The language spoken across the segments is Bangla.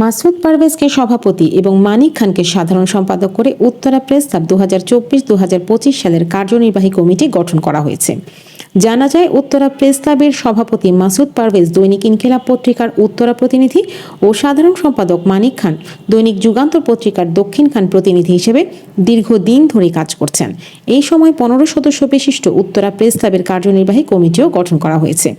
মাসুদ পারভেজকে সভাপতি এবং মানিক খানকে সাধারণ সম্পাদক করে উত্তরা প্রেস দু হাজার চব্বিশ পঁচিশ সালের কার্যনির্বাহী কমিটি গঠন করা হয়েছে। জানা যায়, উত্তরা প্রেস ক্লাবের সভাপতি মাসুদ পারভেজ দৈনিক ইনকিলাব পত্রিকার উত্তরা প্রতিনিধি ও সাধারণ সম্পাদক মানিক খান দৈনিক যুগান্তর পত্রিকার দক্ষিণ খান প্রতিনিধি হিসেবে দীর্ঘদিন ধরে কাজ করছেন। এই সময় পনেরো সদস্য বিশিষ্ট উত্তরা প্রেস ক্লাবের কার্যনির্বাহী কমিটিও গঠন করা হয়েছে।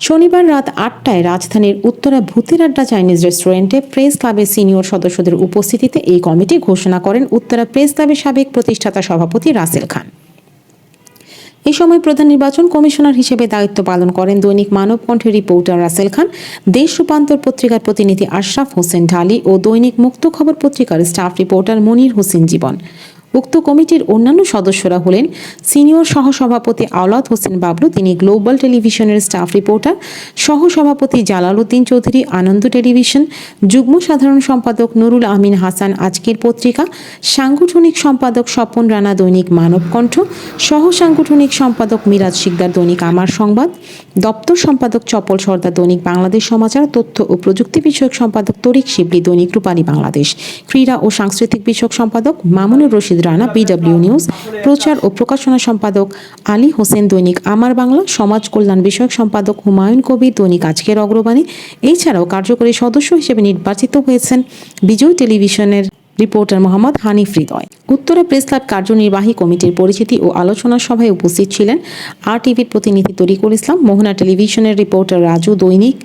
শনিবার রাত আটটায় রাজধানীর উত্তরা ভূতের আড্ডা চাইনিজ রেস্টুরেন্টে প্রেস ক্লাবের সিনিয়র সদস্যদের উপস্থিতিতে এই কমিটি ঘোষণা করেন উত্তরা প্রেস ক্লাবের সাবেক প্রতিষ্ঠাতা সভাপতি রাসেল খান। এই সময় প্রধান নির্বাচন কমিশনার হিসেবে দায়িত্ব পালন করেন দৈনিক মানব মানবকণ্ঠের রিপোর্টার রাসেল খান, দেশ রূপান্তর পত্রিকার প্রতিনিধি আশরাফ হোসেন ঢালি ও দৈনিক মুক্ত খবর পত্রিকার স্টাফ রিপোর্টার মনির হোসেন জীবন। উক্ত কমিটির অন্যান্য সদস্যরা হলেন সিনিয়র সহসভাপতি আওলাদ হোসেন বাবলু, তিনি গ্লোবাল টেলিভিশনের স্টাফ রিপোর্টার, সহসভাপতি জালাল উদ্দিন চৌধুরী, আনন্দ টেলিভিশন, যুগ্ম সাধারণ সম্পাদক নুরুল আমিন হাসান আজকের পত্রিকা, সাংগঠনিক সম্পাদক স্বপন রানা, দৈনিক মানবকণ্ঠ সহ সাংগঠনিক সম্পাদক মিরাজ শিকদার, দৈনিক আমার সংবাদ, দপ্তর সম্পাদক চপল সর্দার, দৈনিক বাংলাদেশ সমাচার, তথ্য ও প্রযুক্তি বিষয়ক সম্পাদক তরিক শিবলি, দৈনিক রূপালী বাংলাদেশ, ক্রীড়া ও সাংস্কৃতিক বিষয়ক সম্পাদক মামুনুর রশিদ রানা বিডব্লিউ নিউজ প্রচার ও প্রকাশনা সম্পাদক আলী হোসেন দৈনিক আমার বাংলা, সমাজ কল্যাণ বিষয়ক সম্পাদক হুমায়ুন কবির দৈনিক আজকের অগ্রবাণী। এছাড়াও কার্যকরী সদস্য হিসেবে নির্বাচিত হয়েছেন বিজয় টেলিভিশনের reporter Mohammad Hanif Hridoy. Uttara press club কার্যনির্বাহী কমিটির পরিচিতি ও আলোচনা সভায় উপস্থিত ছিলেন আর টিভির প্রতিনিধি তরিকুল ইসলাম, মোহনা টেলিভিশনের রিপোর্টার রাজু দৈনিক,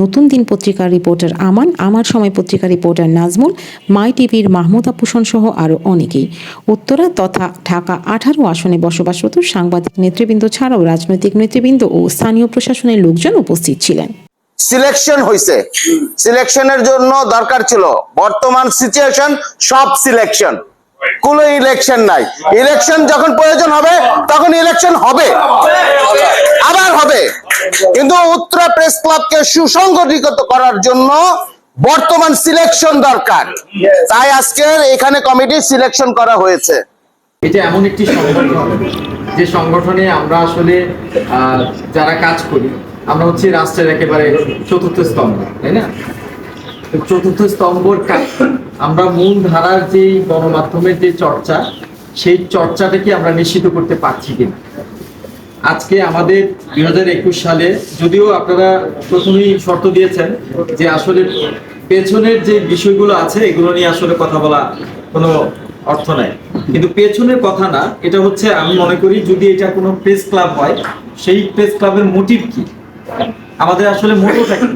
নতুন দিন পত্রিকার রিপোর্টার আমান, আমার সময় পত্রিকার রিপোর্টার নাজমুল, মাই টিভির মাহমুদ আপুসন সহ আরও অনেকেই। উত্তরা তথা ঢাকা আঠারো আসনে বসবাসরত সাংবাদিক নেতৃবৃন্দ ছাড়াও রাজনৈতিক নেতৃবৃন্দ ও স্থানীয় প্রশাসনের লোকজন উপস্থিত ছিলেন। সিলেকশন হয়েছে সিলেকশনের জন্য দরকার ছিল। বর্তমান সিচুয়েশন সব সিলেকশন কোনো ইলেকশন নাই। ইলেকশন যখন প্রয়োজন হবে, তখন ইলেকশন হবে। আবার হবে। কিন্তু উত্তরা প্রেস ক্লাবকে সুসংগঠিত করার জন্য বর্তমান সিলেকশন দরকার। তাই আজকে এখানে কমিটি সিলেকশন করা হয়েছে। এটা এমন একটি সংগঠন। যে সংগঠনে আমরা আসলে যারা কাজ করি আমরা হচ্ছে রাষ্ট্রের একেবারে চতুর্থ স্তম্ভ, তাই না? চতুর্থ স্তম্ভর আমরা মূল ধারার যে গণমাধ্যমের যে চর্চা, সেই চর্চাটাকে আমরা নিশ্চিত করতে পারছি কিনা? আজকে আমাদের দুই হাজার একুশ সালে যদিও আপনারা প্রথমেই শর্ত দিয়েছেন যে আসলে পেছনের যে বিষয়গুলো আছে, এগুলো নিয়ে আসলে কথা বলা কোনো অর্থ নাই। কিন্তু পেছনের কথা না, এটা হচ্ছে আমি মনে করি যদি এটা কোনো প্রেস ক্লাব হয়, সেই প্রেস ক্লাবের মোটিভ কি? আমাদের আসলে মোটোটা কি?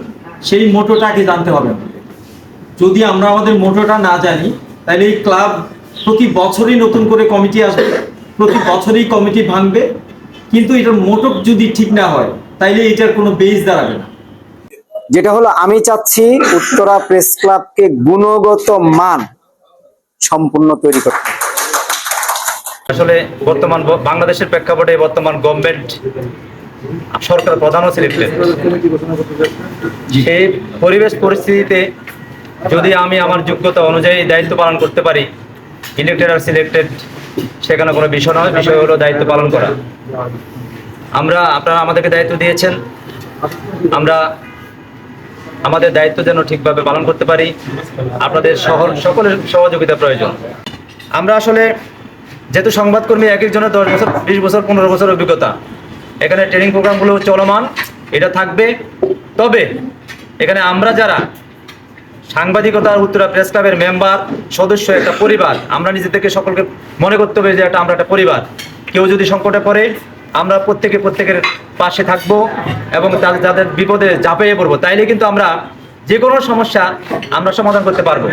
সেই মোটোটাকে জানতে হবে আমাদের। যদি আমরা আমাদের মোটোটা না জানি তাহলে এই ক্লাব প্রতি বছরই নতুন করে কমিটি আসবে প্রতি বছরই কমিটি ভাঙবে কিন্তু এটার মোটক যদি ঠিক না হয় তাইলে এটার কোনো বেস দাঁড়াবে না। যেটা হলো আমি চাচ্ছি উত্তরা প্রেস ক্লাবকে গুণগত মান সম্পূর্ণ তৈরি করতে। আসলে বর্তমান বাংলাদেশের প্রেক্ষাপটে বর্তমান গভর্নমেন্ট সরকার প্রধানও সিলেক্টেড সেই পরিবেশ পরিস্থিতিতে যদি আমি আমার যোগ্যতা অনুযায়ী দায়িত্ব পালন করতে পারি ইলেক্টেড আর সিলেক্টেড সেখানে কোনো বিষয় নয় বিষয় হলো দায়িত্ব পালন করা। আমরা আপনারা আমাদেরকে দায়িত্ব দিয়েছেন। আমরা আমাদের দায়িত্ব যেন ঠিকভাবে পালন করতে পারি। আপনাদের শহর সকলের সহযোগিতা প্রয়োজন। আমরা আসলে যেহেতু সংবাদকর্মী এক একজনের দশ বছর বিশ বছর পনেরো বছর অভিজ্ঞতা এখানে ট্রেনিং প্রোগ্রামগুলো চলমান, এটা থাকবে। তবে এখানে আমরা যারা সাংবাদিকতার উত্তরা প্রেস ক্লাবের মেম্বার সদস্য, একটা পরিবার, আমরা নিজেদেরকে সকলকে মনে করতে হবে যে একটা আমরা একটা পরিবার। কেউ যদি সংকটে পড়ে, আমরা প্রত্যেকে প্রত্যেকের পাশে থাকব এবং তাদের, যাদের বিপদে ঝাঁপিয়ে পড়ব, তাইলে কিন্তু আমরা যে কোনো সমস্যা আমরা সমাধান করতে পারব।